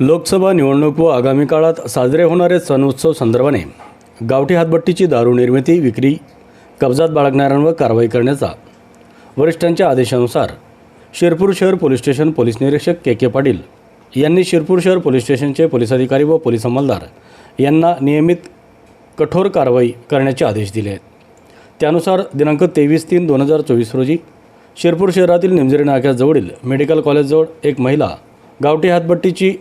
लोकसभा निवडणूक व आगामी काळात साजरे होणारे सण उत्सव संदर्भाने गावठी हातभट्टीची दारू निर्मिती विक्री कब्जात बाळगणाऱ्यांवर कारवाई करण्याचा वरिष्ठांच्या आदेशानुसार शिरपूर शहर पोलीस स्टेशन पोलीस निरीक्षक के के पाटील यांनी शिरपूर शहर पोलीस स्टेशनचे पोलीस अधिकारी व पोलीस अंमलदार यांना नियमित कठोर कारवाई करण्याचे आदेश दिले आहेत. त्यानुसार दिनांक तेवीस तीन दोन हजार चोवीस रोजी शिरपूर शहरातील निमजरी नाक्याजवळील मेडिकल कॉलेजजवळ एक महिला गावठी हातबट्टीची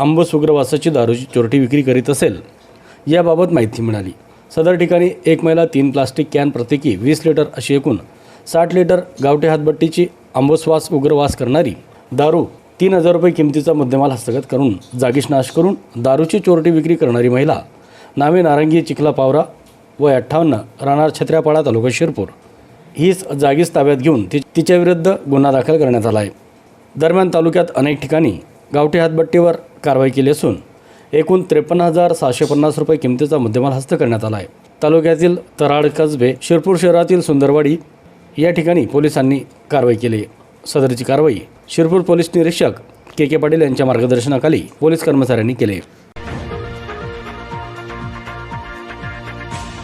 आंबस उग्रवासाची दारूची चोरटी विक्री करीत असेल याबाबत माहिती मिळाली. सदर ठिकाणी एक महिला तीन प्लास्टिक कॅन प्रत्येकी वीस लिटर अशी एकूण साठ लिटर गावठी हातभट्टीची आंबसवास उग्रवास करणारी दारू तीन हजार रुपये किमतीचा मुद्देमाल हस्तगत करून जागीच नाश करून दारूची चोरटी विक्री करणारी महिला नावे नारंगी चिखला पावरा वय अठ्ठावन्न राहणार छत्र्यापाडा तालुका शिरपूर. हीच जागीच ताब्यात घेऊन ति तिच्याविरुद्ध गुन्हा दाखल करण्यात आला आहे दरम्यान तालुक्यात अनेक ठिकाणी गावठी हातभट्टीवर कारवाई केली असून एकूण त्रेपन्न हजार सहाशे पन्नास रुपये किमतीचा मुद्देमाल हस्त करण्यात आला आहे. तालुक्यातील तराड कसबे शिरपूर शहरातील सुंदरवाडी या ठिकाणी पोलिसांनी कारवाई केली. सदरची कारवाई शिरपूर पोलीस निरीक्षक के के पाटील यांच्या मार्गदर्शनाखाली पोलीस कर्मचाऱ्यांनी केली. आहे